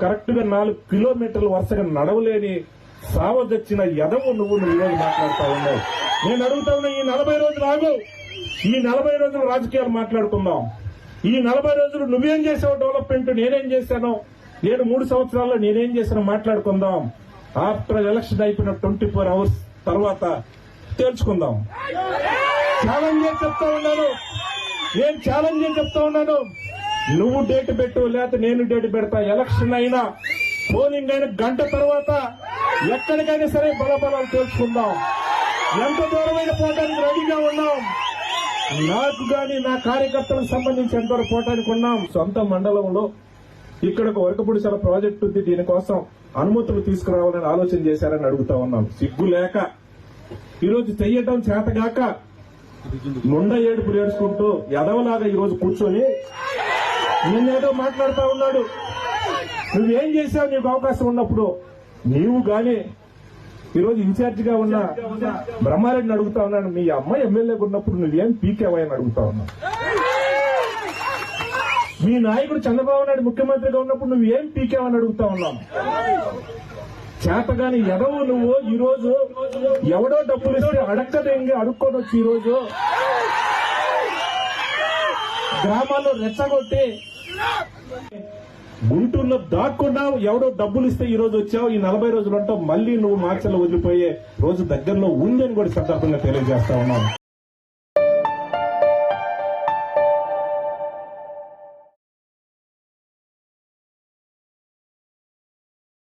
కరెక్ట్గా నాలుగు కిలోమీటర్లు వరుసగా నడవలేని సావదచ్చిన ఎదవు నువ్వు నువ్వు ఈరోజు మాట్లాడుతా ఉన్నావు. నేను అడుగుతా ఉన్నా ఈ నలభై రోజులు ఆగు. ఈ నలభై రోజులు రాజకీయాలు మాట్లాడుకుందాం. ఈ నలభై రోజులు నువ్వేం చేసావు డెవలప్మెంట్ నేనేం చేశాను నేను మూడు సంవత్సరాల్లో నేనేం చేశాను మాట్లాడుకుందాం. ఆఫ్టర్ ఎలక్షన్ అయిపోయిన ట్వంటీ ఫోర్ అవర్స్ తర్వాత తేల్చుకుందాం. ఛాలెంజ్ చెప్తా ఉన్నాను? నేను ఛాలెంజ్ చెప్తా ఉన్నాను? నువ్వు డేట్ పెట్టు లేకపోతే నేను డేట్ పెడతా. ఎలక్షన్ అయినా పోలింగ్ అయిన గంట తర్వాత ఎక్కడికైనా సరే బలబలాలు తెలుసుకుందాం ఎంత దూరమైన పోటానికి రెడీగా ఉన్నాం? నాకు గాని నా కార్యకర్తలకు సంబంధించి ఎంతవరకు పోటానికి ఉన్నాం? సొంత మండలంలో ఇక్కడ ఒక వరకపుడిసల ప్రాజెక్టు ఉంది. దీనికోసం అనుమతులు తీసుకురావాలని ఆలోచన చేశారని అడుగుతా ఉన్నాం. సిగ్గు లేక ఈరోజు చెయ్యటం చేతగాక ముండ ఏడుపులు ఏడుచుకుంటూ ఎదవలాగా ఈరోజు కూర్చొని నిన్నేదో మాట్లాడుతా ఉన్నాడు. నువ్వేం చేశావు? నీకు అవకాశం ఉన్నప్పుడు నీవు గాని ఈరోజు ఇన్ఛార్జ్గా ఉన్న బ్రహ్మారెడ్డిని అడుగుతా ఉన్నాను. మీ అమ్మాయి ఎమ్మెల్యేగా ఉన్నప్పుడు నువ్వేం పీకేవని అడుగుతా ఉన్నావు? మీ నాయకుడు చంద్రబాబు నాయుడు ముఖ్యమంత్రిగా ఉన్నప్పుడు నువ్వు ఏం పీకావని అడుగుతా ఉన్నాం చేతగాని ఎదవు నువ్వు ఈ రోజు ఎవడో డబ్బులు ఇస్తే అడక్కదేంగి అడుక్కొని వచ్చి ఈ రోజు గ్రామాల్లో రెచ్చగొట్టి గుంటూరులో దాక్కుండా ఎవడో డబ్బులు ఇస్తే ఈ రోజు వచ్చావు ఈ నలభై రోజులు అంటావు మళ్ళీ నువ్వు మార్చల్లో వదిలిపోయే రోజు దగ్గరలో ఉందని కూడా సందర్భంగా తెలియజేస్తా ఉన్నాను.